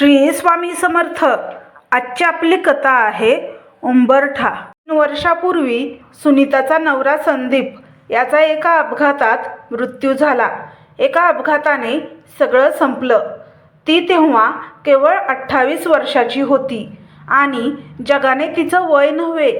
श्री स्वामी समर्थ आजची आपली कथा आहे उंबरठा. तीन वर्षापूर्वी सुनीताचा नवरा संदीप याचा एका अपघातात मृत्यू झाला. एका अपघाताने सगळं संपलं. ती तेव्हा केवळ अठ्ठावीस वर्षाची होती आणि जगाने तिचं वय नव्हे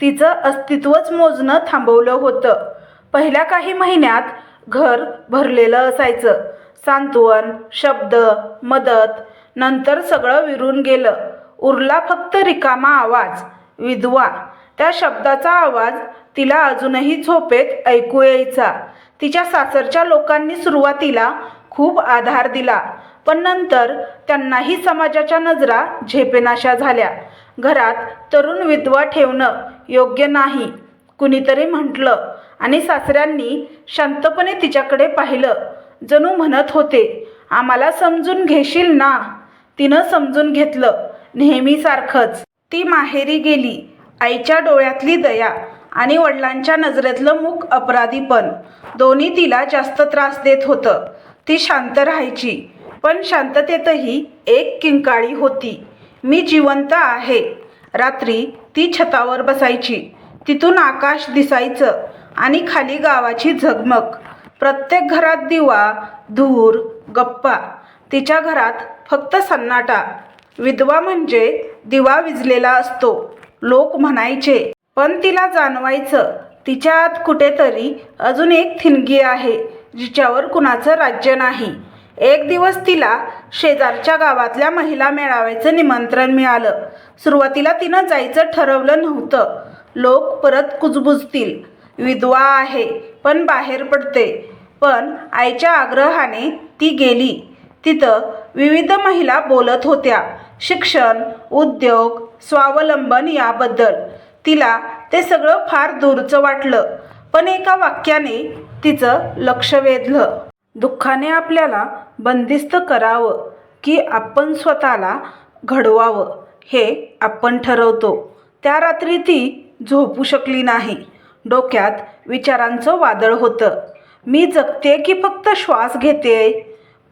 तिचं अस्तित्वच मोजणं थांबवलं होतं. पहिल्या काही महिन्यात घर भरलेलं असायचं. सांत्वन शब्द मदत नंतर सगळं विरून गेलं. उरला फक्त रिकामा आवाज विधवा. त्या शब्दाचा आवाज तिला अजूनही झोपेत ऐकू यायचा. तिच्या सासरच्या लोकांनी सुरुवातीला खूप आधार दिला पण नंतर त्यांनाही समाजाच्या नजरा झेपेनाशा झाल्या. घरात तरुण विधवा ठेवणं योग्य नाही कुणीतरी म्हटलं आणि सासऱ्यांनी शांतपणे तिच्याकडे पाहिलं. जणू म्हणत होते आम्हाला समजून घेशील ना? तिनं समजून घेतलं नेहमीसारखंच. ती माहेरी गेली आईच्या डोळ्यातली दया आणि वडिलांच्या नजरेतलं मूक अपराधीपण दोन्ही तिला जास्त त्रास देत होतं. ती शांत राहायची पण शांततेतही एक किंकाळी होती. मी जिवंत आहे. रात्री ती छतावर बसायची. तिथून आकाश दिसायचं आणि खाली गावाची झगमग. प्रत्येक घरात दिवा धूर गप्पा. तिच्या घरात फक्त सन्नाटा. विधवा म्हणजे दिवा विजलेला असतो. लोक म्हणायचे पण तिला जाणवायचं तिच्या आत कुठेतरी अजून एक थिनगी आहे जिच्यावर कुणाचं राज्य नाही. एक दिवस तिला शेजारच्या गावातल्या महिला मेळाव्याचं निमंत्रण मिळालं. सुरुवातीला तिनं जायचं ठरवलं नव्हतं. लोक परत कुजबुजतील. विधवा आहे पण बाहेर पडते. पण आईच्या आग्रहाने ती गेली. तिथं विविध महिला बोलत होत्या. शिक्षण उद्योग स्वावलंबन याबद्दल. तिला ते सगळं फार दूरचं वाटलं पण एका वाक्याने तिचं लक्ष वेधलं. दुःखाने आपल्याला बंदिस्त करावं की आपण स्वतःला घडवावं हे आपण ठरवतो. त्या रात्री ती झोपू शकली नाही. डोक्यात विचारांचं वादळ होतं. मी जगते की फक्त श्वास घेते?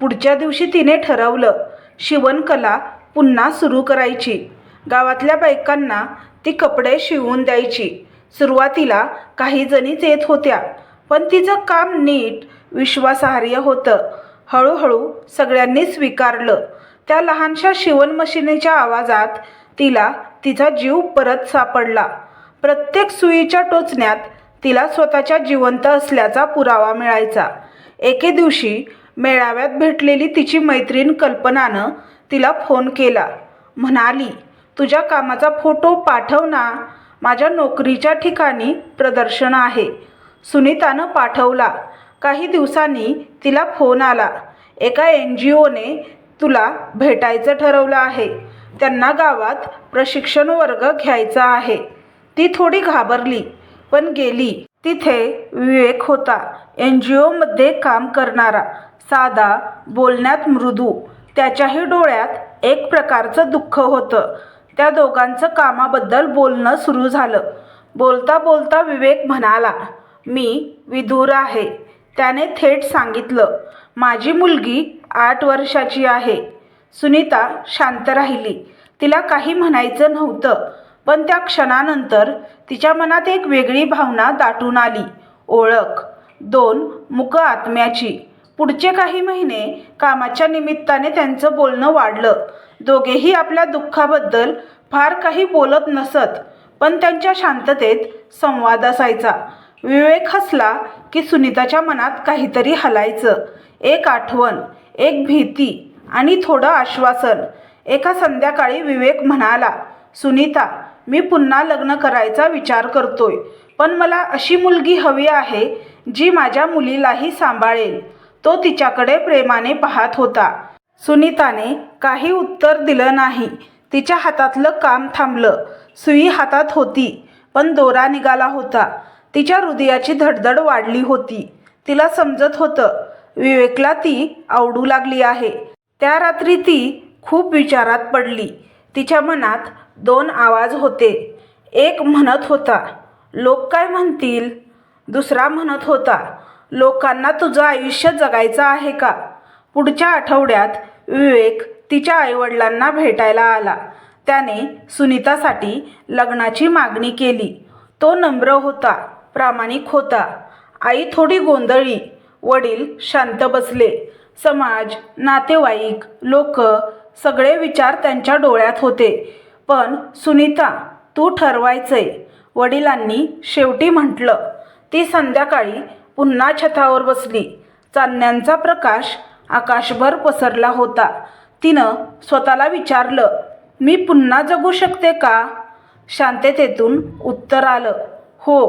पुढच्या दिवशी तिने ठरवलं शिवणकला पुन्हा सुरू करायची. गावातल्या बायकांना ती कपडे शिवून द्यायची. सुरुवातीला काही जणीच येत होत्या पण तिचं काम नीट विश्वासार्ह होतं. हळूहळू सगळ्यांनी स्वीकारलं. त्या लहानशा शिवण मशिनीच्या आवाजात तिला तिचा जीव परत सापडला. प्रत्येक सुईच्या टोचण्यात तिला स्वतःच्या जिवंत असल्याचा पुरावा मिळायचा. एके दिवशी मेळाव्यात भेटलेली तिची मैत्रीण कल्पनानं तिला फोन केला. म्हणाली तुझ्या कामाचा फोटो पाठव ना. माझ्या नोकरीच्या ठिकाणी प्रदर्शन आहे. सुनीतानं पाठवला. काही दिवसांनी तिला फोन आला. एका एन जी ओने तुला भेटायचं ठरवलं आहे. त्यांना गावात प्रशिक्षण वर्ग घ्यायचा आहे. ती थोडी घाबरली. पण गेली. तिथे विवेक होता. एन जी ओमध्ये काम करणारा साधा बोलण्यात मृदू. त्याच्याही डोळ्यात एक प्रकारचं दुःख होतं. त्या दोघांचं कामाबद्दल बोलणं सुरू झालं. बोलता बोलता विवेक म्हणाला मी विदूर आहे. त्याने थेट सांगितलं माझी मुलगी आठ वर्षाची आहे. सुनीता शांत राहिली. तिला काही म्हणायचं नव्हतं. पण त्या क्षणानंतर तिच्या मनात एक वेगळी भावना दाटून आली. ओळख. दोन मुक आत्म्याची. पुढचे काही महिने कामाच्या निमित्ताने त्यांचं बोलणं वाढलं. दोघेही आपल्या दुःखाबद्दल फार काही बोलत नसत पण त्यांच्या शांततेत संवाद असायचा. विवेक हसला की सुनीताच्या मनात काहीतरी हलायचं. एक आठवण एक भीती आणि थोडं आश्वासन. एका संध्याकाळी विवेक म्हणाला सुनीता मी पुन्हा लग्न करायचा विचार करतोय. पण मला अशी मुलगी हवी आहे जी माझ्या मुलीलाही सांभाळेल. तो तिच्याकडे प्रेमाने पाहत होता. सुनीताने काही उत्तर दिलं नाही. तिच्या हातातलं काम थांबलं. सुई हातात होती पण दोरा निघाला होता. तिच्या हृदयाची धडधड वाढली होती. तिला समजत होतं विवेकला ती आवडू लागली आहे. त्या रात्री ती खूप विचारात पडली. तिच्या मनात दोन आवाज होते. एक म्हणत होता लोक काय म्हणतील? दुसरा म्हणत होता लोकांना तुझं आयुष्य जगायचं आहे का? पुढच्या आठवड्यात विवेक तिच्या आईवडिलांना भेटायला आला. त्याने सुनीतासाठी लग्नाची मागणी केली. तो नम्र होता प्रामाणिक होता. आई थोडी गोंधळी वडील शांत बसले. समाज नातेवाईक लोक सगळे विचार त्यांच्या डोळ्यात होते. पण सुनीता तू ठरवायचंय. वडिलांनी शेवटी म्हटलं ती संध्याकाळी पुन्हा छतावर बसली. चांदण्यांचा प्रकाश आकाशभर पसरला होता. तिनं स्वतःला विचारलं मी पुन्हा जगू शकते का? शांततेतून उत्तर आलं हो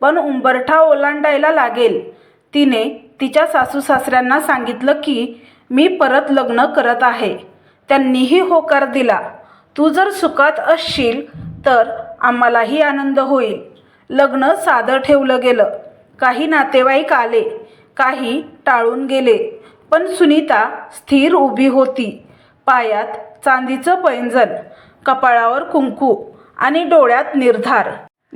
पण उंबरठा ओलांडायला लागेल. तिने तिच्या सासू सासऱ्यांना सांगितलं की मी परत लग्न करत आहे. त्यांनीही होकार दिला. तू जर सुखात असशील तर आम्हालाही आनंद होईल. लग्न साधं ठेवलं गेलं. काही नातेवाईक आले काही टाळून गेले. पण सुनीता स्थिर उभी होती. पायात चांदीचं पैंजण कपाळावर कुंकू आणि डोळ्यात निर्धार.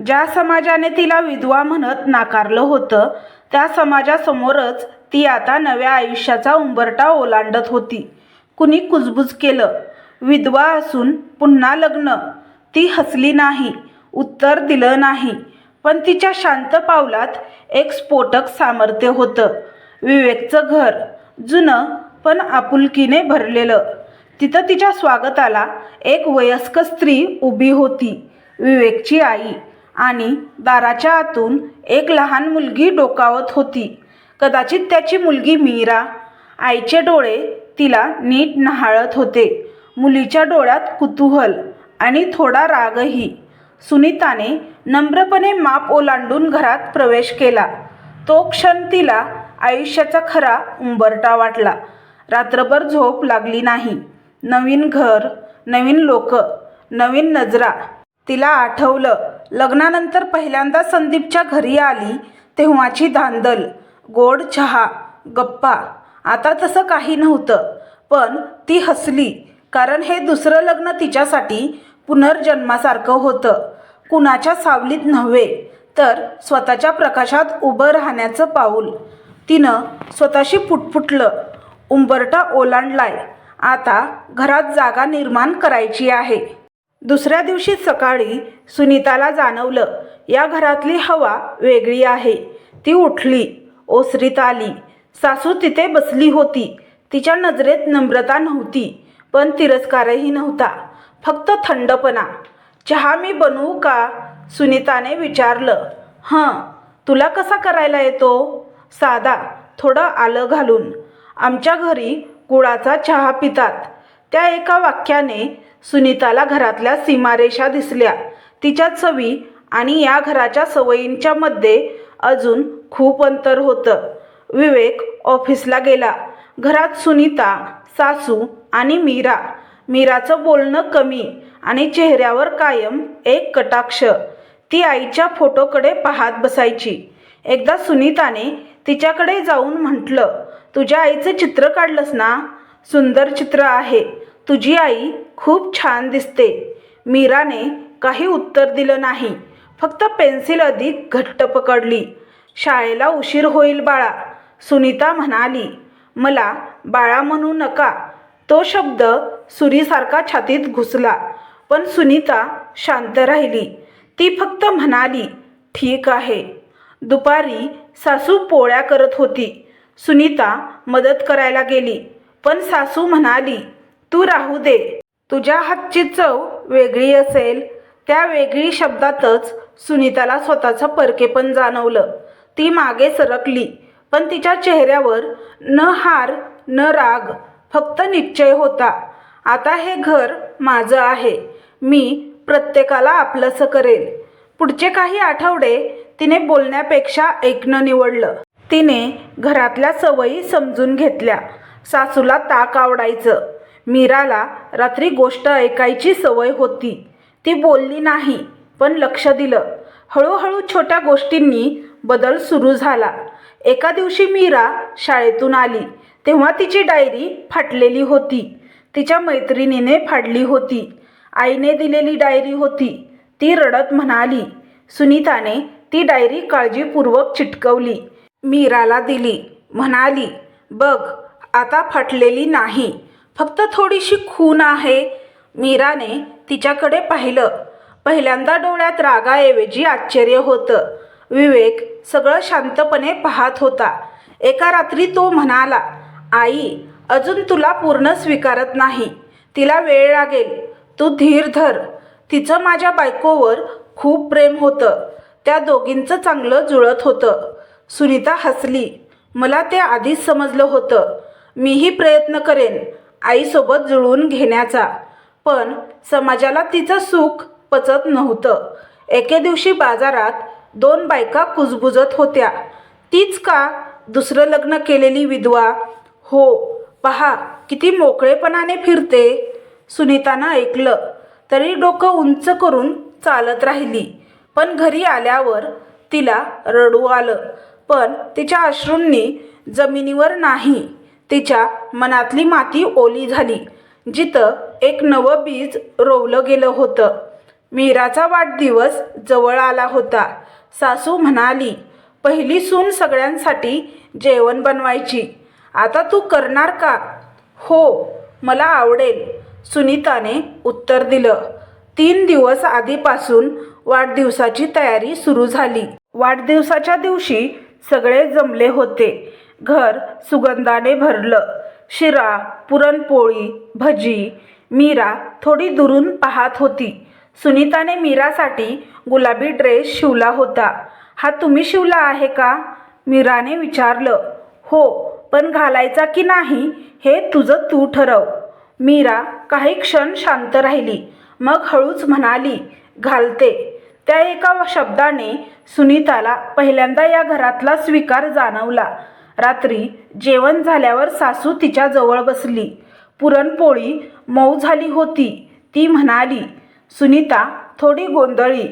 ज्या समाजाने तिला विधवा म्हणत नाकारलं होतं त्या समाजासमोरच ती आता नव्या आयुष्याचा उंबरटा ओलांडत होती. कुणी कुजबुज केलं विधवा असून पुन्हा लग्न. ती हसली नाही उत्तर दिलं नाही. पण तिच्या शांत पावलात एक स्फोटक सामर्थ्य होतं. विवेकचं घर. जुनं पण आपुलकीने भरलेलं. तिथं तिच्या स्वागताला एक वयस्क स्त्री उभी होती विवेकची आई. आणि दाराच्या आतून एक लहान मुलगी डोकावत होती. कदाचित त्याची मुलगी मीरा. आईचे डोळे तिला नीट न्हाळत होते. मुलीच्या डोळ्यात कुतूहल आणि थोडा रागही. सुनीताने नम्रपणे माप ओलांडून घरात प्रवेश केला. तो क्षण तिला आयुष्याचा खरा उंबरटा वाटला. रात्रभर झोप लागली नाही. नवीन घर नवीन लोक नवीन नजरा. तिला आठवलं लग्नानंतर पहिल्यांदा संदीपच्या घरी आली तेव्हाची धांदल. गोड चहा गप्पा. आता तसं काही नव्हतं पण ती हसली. कारण हे दुसरं लग्न तिच्यासाठी पुनर्जन्मासारखं होतं. कुणाच्या सावलीत नव्हे तर स्वतःच्या प्रकाशात उभं राहण्याचं पाऊल. तिनं स्वतःशी पुटपुटलं उंबरटा ओलांडलाय. आता घरात जागा निर्माण करायची आहे. दुसऱ्या दिवशी सकाळी सुनीताला जाणवलं या घरातली हवा वेगळी आहे. ती उठली ओसरीत आली. सासू तिथे बसली होती. तिच्या नजरेत नम्रता नव्हती. पण तिरस्कारही नव्हता. फक्त थंडपणा. चहा मी बनवू का? सुनीताने विचारलं. हं तुला कसा करायला येतो? साधा थोडं आलं घालून. आमच्या घरी गुळाचा चहा पितात. त्या एका वाक्याने सुनीताला घरातल्या सीमारेषा दिसल्या. तिच्या चवी आणि या घराच्या सवयींच्या मध्ये अजून खूप अंतर होतं. विवेक ऑफिसला गेला. घरात सुनीता सासू आणि मीरा. मीराचं बोलणं कमी आणि चेहऱ्यावर कायम एक कटाक्ष. ती आईच्या फोटोकडे पाहत बसायची. एकदा सुनीताने तिच्याकडे जाऊन म्हटलं तुझ्या आईचं चित्र काढलंस ना? सुंदर चित्र आहे. तुझी आई खूप छान दिसते. मीराने काही उत्तर दिलं नाही. फक्त पेन्सिल अधिक घट्ट पकडली. शाळेला उशीर होईल बाळा सुनीता म्हणाली. मला बाळा म्हणू नका. तो शब्द सुरीसारखा छातीत घुसला. पण सुनीता शांत राहिली. ती फक्त म्हणाली ठीक आहे. दुपारी सासू पोळ्या करत होती. सुनीता मदत करायला गेली. पण सासू म्हणाली तू राहू दे. तुझ्या हातची चव वेगळी असेल. त्या वेगळी शब्दातच सुनीताला स्वतःचं परकेपण जाणवलं. ती मागे सरकली. पण तिच्या चेहऱ्यावर न हार न राग फक्त निश्चय होता. आता हे घर माझं आहे. मी प्रत्येकाला आपलंसं करेल. पुढचे काही आठवडे तिने बोलण्यापेक्षा ऐकणं निवडलं. तिने घरातल्या सवयी समजून घेतल्या. सासूला ताक आवडायचं. मीराला रात्री गोष्ट ऐकायची सवय होती. ती बोलली नाही पण लक्ष दिलं. हळूहळू छोट्या गोष्टींनी बदल सुरू झाला. एका दिवशी मीरा शाळेतून आली. तेव्हा तिची डायरी फाटलेली होती. तिच्या मैत्रिणीने फाडली होती. आईने दिलेली डायरी होती. ती रडत म्हणाली सुनीताने ती डायरी काळजीपूर्वक चिटकवली. मीराला दिली. म्हणाली बघ आता फाटलेली नाही. फक्त थोडीशी खून आहे. मीराने तिच्याकडे पाहिलं. पहिल्यांदा डोळ्यात रागाऐवजी आश्चर्य होतं. विवेक सगळं शांतपणे पाहत होता. एका रात्री तो म्हणाला आई अजून तुला पूर्ण स्वीकारत नाही. तिला वेळ लागेल. तू धीर धर. तिचं माझ्या बायकोवर खूप प्रेम होतं. त्या दोघींचं चांगलं जुळत होतं. सुनीता हसली. मला ते आधीच समजलं होतं. मीही प्रयत्न करेन आईसोबत जुळवून घेण्याचा. पण समाजाला तिचं सुख पचत नव्हतं. एके दिवशी बाजारात दोन बायका कुजबुजत होत्या. तीच का? दुसरं लग्न केलेली विधवा. हो पहा किती मोकळेपणाने फिरते. सुनीतानं ऐकलं तरी डोकं उंच करून चालत राहिली. पण घरी आल्यावर तिला रडू आलं. पण तिच्या अश्रूंनी जमिनीवर नाही तिच्या मनातली माती ओली झाली जिथं एक नवं बीज रोवलं गेलं होतं. मीराचा वाढदिवस जवळ आला होता. सासू म्हणाली पहिली सून सगळ्यांसाठी जेवण बनवायची. आता तू करणार का? हो मला आवडेल सुनीताने उत्तर दिलं. तीन दिवस आधीपासून वाढदिवसाची तयारी सुरू झाली. वाढदिवसाच्या दिवशी सगळे जमले होते. घर सुगंधाने भरलं. शिरा पुरणपोळी भजी मीरा थोडी दुरून पाहत होती. सुनीताने मीरासाठी गुलाबी ड्रेस शिवला होता. हा तुम्ही शिवला आहे का? मीराने विचारलं. हो पण घालायचा की नाही हे तुझं तू ठरव. मीरा काही क्षण शांत राहिली. मग हळूच म्हणाली घालते. त्या एका शब्दाने सुनीताला पहिल्यांदा या घरातला स्वीकार जाणवला. रात्री जेवण झाल्यावर सासू तिच्या जवळ बसली. पुरणपोळी मऊ झाली होती. ती म्हणाली सुनीता थोडी गोंधळी.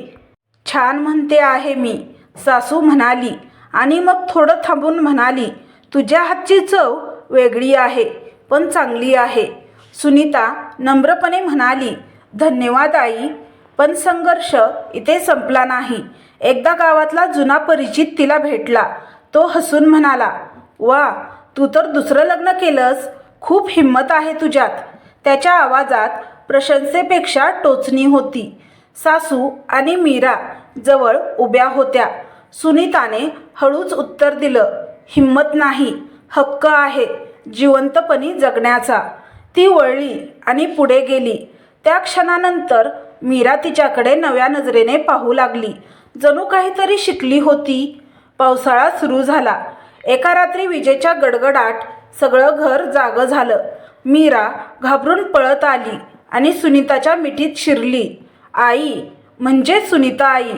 छान म्हणते आहे मी सासू म्हणाली. आणि मग थोडं थांबून म्हणाली तुझ्या हातची चव वेगळी आहे पण चांगली आहे. सुनीता नम्रपणे म्हणाली धन्यवाद आई पण संघर्ष इथे संपला नाही. एकदा गावातला जुना परिचित तिला भेटला. तो हसून म्हणाला वा तू तर दुसरं लग्न केलंस. खूप हिंमत आहे तुझ्यात. त्याच्या आवाजात प्रशंसेपेक्षा टोचणी होती. सासू आणि मीरा जवळ उभ्या होत्या. सुनीताने हळूच उत्तर दिलं हिंमत नाही हक्क आहे जिवंतपणी जगण्याचा. ती वळली आणि पुढे गेली. त्या क्षणानंतर मीरा तिच्याकडे नव्या नजरेने पाहू लागली. जणू काहीतरी शिकली होती. पावसाळा सुरू झाला. एका रात्री विजेच्या गडगडाट सगळं घर जागं झालं. मीरा घाबरून पळत आली. आणि सुनीताच्या मिठीत शिरली. आई म्हणजे सुनीता आई?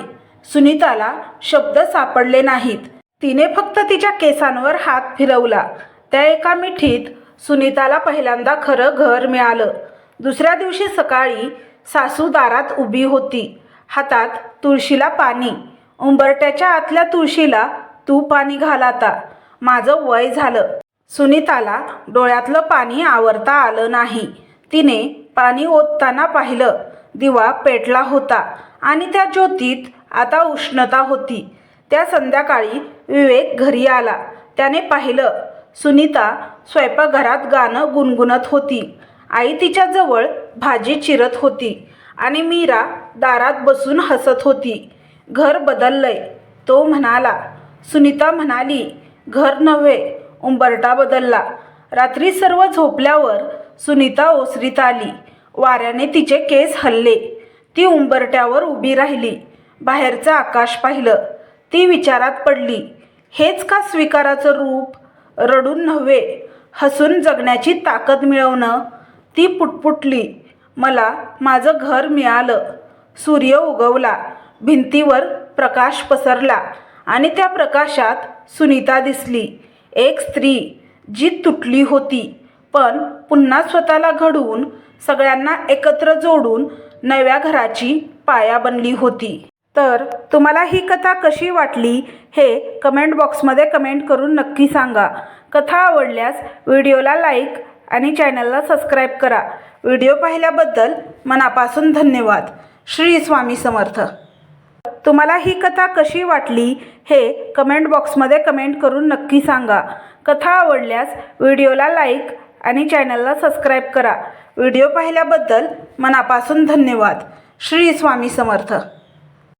सुनीताला शब्द सापडले नाहीत. तिने फक्त तिच्या केसांवर हात फिरवला. त्या एका मिठीत सुनीताला पहिल्यांदा खरं घर मिळालं. दुसऱ्या दिवशी सकाळी सासू दारात उभी होती. हातात तुळशीला पाणी. उंबरट्याच्या आतल्या तुळशीला तू पाणी घाल आता. माझं वय झालं. सुनीताला डोळ्यातलं पाणी आवरता आलं नाही. तिने पाणी ओतताना पाहिलं. दिवा पेटला होता आणि त्या ज्योतीत आता उष्णता होती. त्या संध्याकाळी विवेक घरी आला. त्याने पाहिलं सुनीता स्वयंपाकघरात गाणं गुणगुणत होती. आई तिच्याजवळ भाजी चिरत होती आणि मीरा दारात बसून हसत होती. घर बदललंय. तो म्हणाला सुनीता म्हणाली घर नव्हे उंबरटा बदलला. रात्री सर्व झोपल्यावर सुनीता ओसरीत आली. वाऱ्याने तिचे केस हल्ले. ती उंबरट्यावर उभी राहिली. बाहेरचं आकाश पाहिलं. ती विचारात पडली हेच का स्वीकाराचं रूप? रडून नव्हे. हसून जगण्याची ताकद मिळवणं. ती पुटपुटली. मला माझं घर मिळालं. सूर्य उगवला. भिंतीवर प्रकाश पसरला आणि त्या प्रकाशात सुनीता दिसली. एक स्त्री जी तुटली होती पण पुन्हा स्वतःला घडवून सगळ्यांना एकत्र जोडून नव्या घराची पाया बनली होती. तर तुम्हाला ही कथा कशी वाटली हे कमेंट बॉक्समध्ये कमेंट करून नक्की सांगा. कथा आवडल्यास व्हिडिओला लाईक आणि चॅनलला सबस्क्राईब करा. व्हिडिओ पाहिल्याबद्दल मनापासून धन्यवाद. श्री स्वामी समर्थ. तुम्हाला ही कथा कशी वाटली हे कमेंट बॉक्समध्ये कमेंट करून नक्की सांगा. कथा आवडल्यास व्हिडिओला लाईक आणि चॅनलला सबस्क्राईब करा. व्हिडिओ पाहिल्याबद्दल मनापासून धन्यवाद. श्री स्वामी समर्थ.